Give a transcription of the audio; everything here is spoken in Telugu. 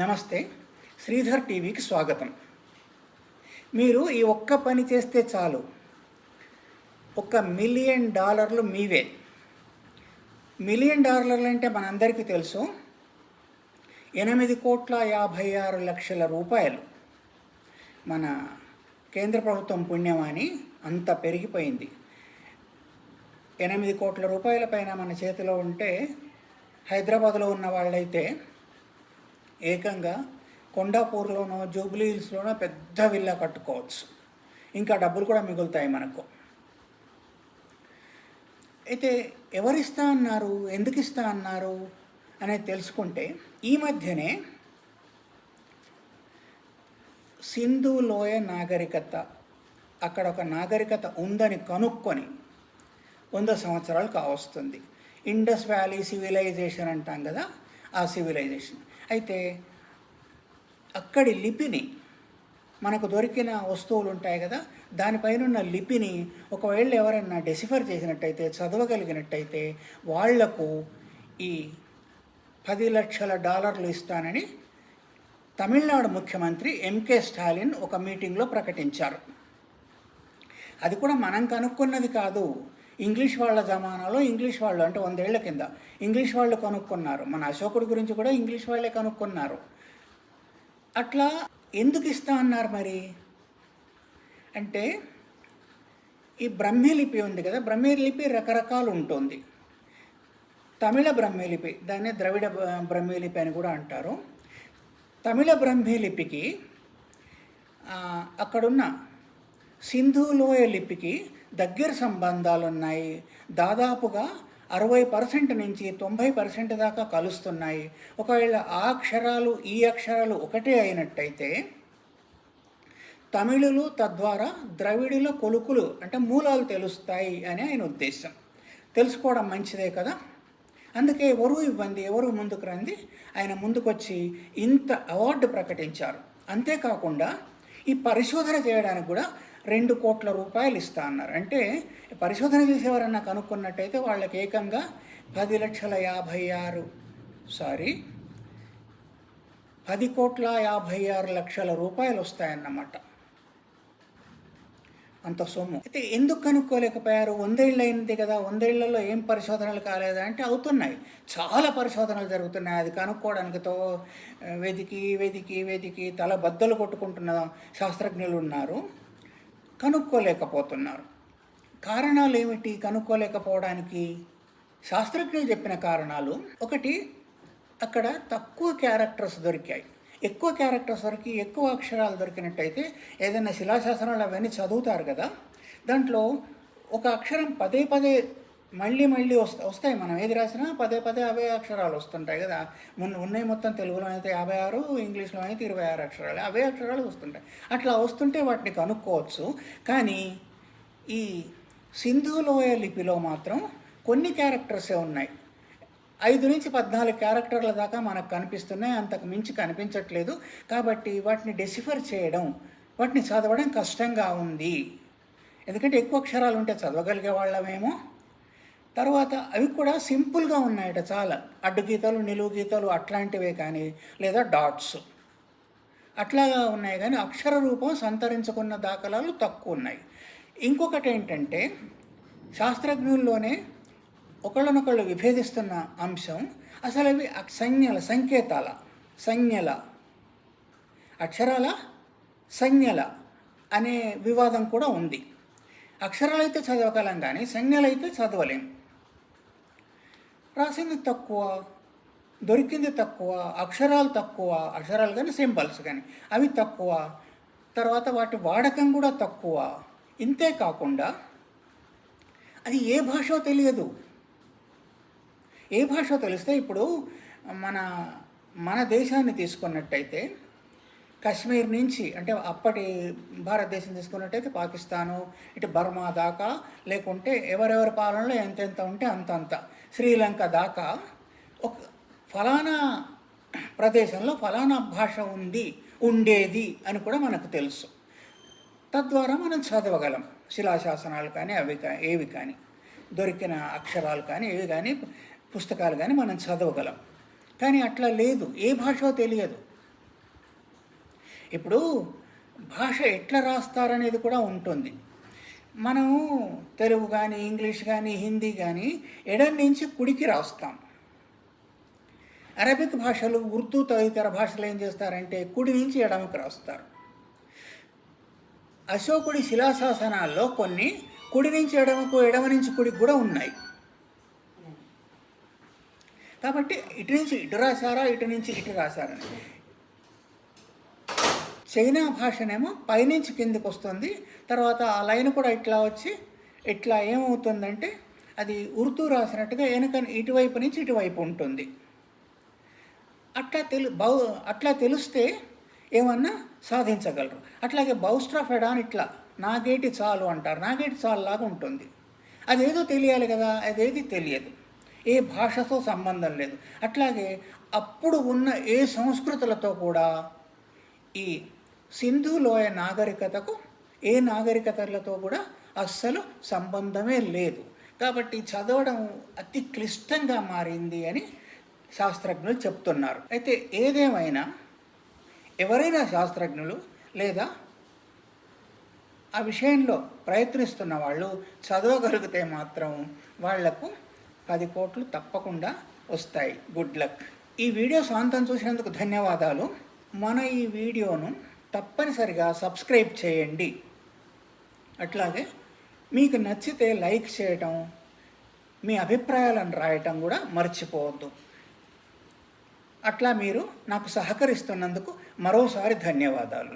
నమస్తే శ్రీధర్ టీవీకి స్వాగతం. మీరు ఈ ఒక్క పని చేస్తే చాలు. ఒక మిలియన్ డాలర్లు మీవే. మిలియన్ డాలర్లు అంటే మనందరికీ తెలుసు. ఎనిమిది కోట్ల యాభై ఆరు లక్షల రూపాయలు. మన కేంద్ర ప్రభుత్వం పుణ్యమాని అంత పెరిగిపోయింది. ఎనిమిది కోట్ల రూపాయల పైన మన చేతిలో ఉంటే హైదరాబాద్లో ఉన్న వాళ్ళైతే ఏకంగా కొండాపూర్లోనో జూబ్లీ హిల్స్లోనో పెద్ద విల్లా కట్టుకోవచ్చు. ఇంకా డబ్బులు కూడా మిగులుతాయి మనకు. అయితే ఎవరిస్తా అన్నారు? ఎందుకు ఇస్తా అన్నారు? అనేది తెలుసుకుంటే ఈ మధ్యనే సింధు లోయ నాగరికత అక్కడ ఒక నాగరికత ఉందని కనుక్కొని వంద సంవత్సరాలు కావస్తుంది. ఇండస్ వ్యాలీ సివిలైజేషన్ అంటాం కదా ఆ సివిలైజేషన్. అయితే అక్కడి లిపిని మనకు దొరికిన వస్తువులు ఉంటాయి కదా దానిపైన ఉన్న లిపిని ఒకవేళ ఎవరైనా డెసిఫర్ చేసినట్టయితే చదవగలిగినట్టయితే వాళ్ళకు ఈ పది లక్షల డాలర్లు ఇస్తానని తమిళనాడు ముఖ్యమంత్రి ఎంకే స్టాలిన్ ఒక మీటింగ్లో ప్రకటించారు. అది కూడా మనం కనుక్కున్నది కాదు. ఇంగ్లీష్ వాళ్ళ జమానాలో ఇంగ్లీష్ వాళ్ళు అంటే వందేళ్ళ కింద ఇంగ్లీష్ వాళ్ళు కనుక్కున్నారు. మన అశోకుడి గురించి కూడా ఇంగ్లీష్ వాళ్ళే కనుక్కున్నారు. అట్లా ఎందుకు ఇస్తా అన్నారు మరి? అంటే ఈ బ్రహ్మలిపి ఉంది కదా బ్రహ్మలిపి రకరకాలు ఉంటుంది. తమిళ బ్రహ్మలిపి దాన్ని ద్రవిడ బ- బ్రహ్మలిపి అని కూడా అంటారు. తమిళ బ్రహ్మలిపికి లిపికి అక్కడున్న సింధు లోయ లిపికి దగ్గర సంబంధాలు ఉన్నాయి దాదాపుగా అరవై పర్సెంట్ నుంచి తొంభై పర్సెంట్ దాకా కలుస్తున్నాయి. ఒకవేళ ఆ అక్షరాలు ఈ అక్షరాలు ఒకటే అయినట్టయితే తమిళులు తద్వారా ద్రవిడుల కొలుకులు అంటే మూలాలు తెలుస్తాయి అని ఆయన ఉద్దేశం. తెలుసుకోవడం మంచిదే కదా? అందుకే ఎవరు ఇవ్వండి ఎవరు ముందుకు రండి ఆయన ముందుకొచ్చి ఇంత అవార్డు ప్రకటించారు. అంతేకాకుండా ఈ పరిశోధన చేయడానికి కూడా రెండు కోట్ల రూపాయలు ఇస్తా అన్నారు. అంటే పరిశోధన చేసేవారన్నా కనుక్కున్నట్టయితే వాళ్ళకి ఏకంగా పది లక్షల యాభై ఆరు సారీ పది కోట్ల యాభై ఆరు లక్షల రూపాయలు వస్తాయన్నమాట. అంత సొమ్ము. అయితే ఎందుకు కనుక్కోలేకపోయారు? వందేళ్ళు అయింది కదా వందేళ్ళలో ఏం పరిశోధనలు కాలేదా అంటే అవుతున్నాయి. చాలా పరిశోధనలు జరుగుతున్నాయి. అది కనుక్కోవడానికి తో వెతికి వెతికి వెతికి తల బద్దలు కొట్టుకుంటున్న శాస్త్రజ్ఞులు ఉన్నారు. కనుక్కోలేకపోతున్నారు. కారణాలు ఏమిటి? కనుక్కోలేకపోవడానికి శాస్త్రజ్ఞులు చెప్పిన కారణాలు. ఒకటి అక్కడ తక్కువ క్యారెక్టర్స్ దొరికాయి. ఎక్కువ క్యారెక్టర్స్ వరకు ఎక్కువ అక్షరాలు దొరికినట్టయితే ఏదైనా శిలాశాసనాలు అవన్నీ చదువుతారు కదా. దాంట్లో ఒక అక్షరం పదే పదే మళ్ళీ మళ్ళీ వస్తా వస్తాయి. మనం ఏది రాసినా పదే పదే అవే అక్షరాలు వస్తుంటాయి కదా. మొన్న ఉన్నాయి మొత్తం తెలుగులో అయితే యాభై ఆరు ఇంగ్లీష్లో అయితే ఇరవై ఆరు అక్షరాలు. అవే అక్షరాలు వస్తుంటాయి. అట్లా వస్తుంటే వాటిని కనుక్కోవచ్చు. కానీ ఈ సింధులోయ లిపిలో మాత్రం కొన్ని క్యారెక్టర్సే ఉన్నాయి. ఐదు నుంచి పద్నాలుగు క్యారెక్టర్ల దాకా మనకు కనిపిస్తున్నాయి. అంతకు మించి కనిపించట్లేదు. కాబట్టి వాటిని డెసిఫర్ చేయడం వాటిని చదవడం కష్టంగా ఉంది. ఎందుకంటే ఎక్కువ అక్షరాలు ఉంటే చదవగలిగే వాళ్ళమేమో. తర్వాత అవి కూడా సింపుల్గా ఉన్నాయట చాలా. అడ్డుగీతలు నిలువు గీతలు అట్లాంటివే కానీ లేదా డాట్స్. అట్లాగా ఉన్నాయి కానీ అక్షర రూపం సంతరించుకున్న దాఖలాలు తక్కువ ఉన్నాయి. ఇంకొకటి ఏంటంటే శాస్త్రజ్ఞుల్లోనే ఒకళ్ళనొకళ్ళు విభేదిస్తున్న అంశం అసలు అవి సంజ్ఞల సంకేతాల సంజ్ఞల అక్షరాల సంజ్ఞల అనే వివాదం కూడా ఉంది. అక్షరాలైతే చదవగలం కానీ సంజ్ఞలైతే చదవలేం. రాసింది తక్కువ దొరికింది తక్కువ అక్షరాలు తక్కువ అక్షరాలు కానీ సింబల్స్ కానీ అవి తక్కువ తర్వాత వాటి వాడకం కూడా తక్కువ. ఇంతే కాకుండా అది ఏ భాషో తెలియదు. ఏ భాష తెలిస్తే ఇప్పుడు మన మన దేశాన్ని తీసుకున్నట్టయితే కాశ్మీర్ నుంచి అంటే అప్పటి భారతదేశం తీసుకున్నట్టయితే పాకిస్తాను ఇటు బర్మా దాకా లేకుంటే ఎవరెవరి పాలనలో ఎంతెంత ఉంటే అంతంత. శ్రీలంక దాకా ఒక ఫలానా ప్రదేశంలో ఫలానా భాష ఉంది ఉండేది అని కూడా మనకు తెలుసు. తద్వారా మనం చదవగలం. శిలాశాసనాలు కానీ అవి కానీ ఏవి కానీ దొరికిన అక్షరాలు కానీ ఏవి కానీ పుస్తకాలు కానీ మనం చదవగలం. కానీ అట్లా లేదు. ఏ భాషో తెలియదు. ఇప్పుడు భాష ఎట్లా రాస్తారనేది కూడా ఉంటుంది. మనము తెలుగు కానీ ఇంగ్లీష్ కానీ హిందీ కానీ ఎడం నుంచి కుడికి రాస్తాం. అరబిక్ భాషలు ఉర్దూ తదితర భాషలు ఏం చేస్తారంటే కుడి నుంచి ఎడమకి రాస్తారు. అశోకుడి శిలాశాసనాల్లో కొన్ని కుడి నుంచి ఎడమకు ఎడమ నుంచి కుడికి కూడా ఉన్నాయి. కాబట్టి ఇటు నుంచి ఇటు రాశారా ఇటు నుంచి ఇటు రాశారని చైనా భాషనేమో పైనుంచి కిందకు వస్తుంది తర్వాత ఆ లైన్ కూడా ఇట్లా వచ్చి ఇట్లా ఏమవుతుందంటే అది ఉర్దూ రాసినట్టుగా వెనుక ఇటువైపు నుంచి ఇటువైపు ఉంటుంది. అట్లా తెలు బౌ అట్లా తెలిస్తే ఏమన్నా సాధించగలరు. అట్లాగే బౌస్ట్రాఫ్ ఎడాన్ ఇట్లా నాగేటి చాలు అంటారు నాగేటి చాలు లాగా ఉంటుంది. అదేదో తెలియాలి కదా అదేది తెలియదు. ఏ భాషతో సంబంధం లేదు. అట్లాగే అప్పుడు ఉన్న ఏ సంస్కృతులతో కూడా ఈ సింధు లోయ నాగరికతకు ఏ నాగరికతలతో కూడా అస్సలు సంబంధమే లేదు. కాబట్టి చదవడం అతి క్లిష్టంగా మారింది అని శాస్త్రజ్ఞులు చెప్తున్నారు. అయితే ఏదేమైనా ఎవరైనా శాస్త్రజ్ఞులు లేదా ఆ విషయంలో ప్రయత్నిస్తున్న వాళ్ళు చదవగలిగితే మాత్రం వాళ్ళకు పది కోట్లు తప్పకుండా వస్తాయి. గుడ్ లక్ ఈ వీడియో సాంతం చూసినందుకు ధన్యవాదాలు. మన ఈ వీడియోను తప్పనిసరిగా సబ్స్క్రైబ్ చేయండి. అట్లాగే మీకు నచ్చితే లైక్ చేయటం మీ అభిప్రాయాలను రాయటం కూడా మర్చిపోవద్దు. అట్లా మీరు నాకు సహకరిస్తున్నందుకు మరోసారి ధన్యవాదాలు.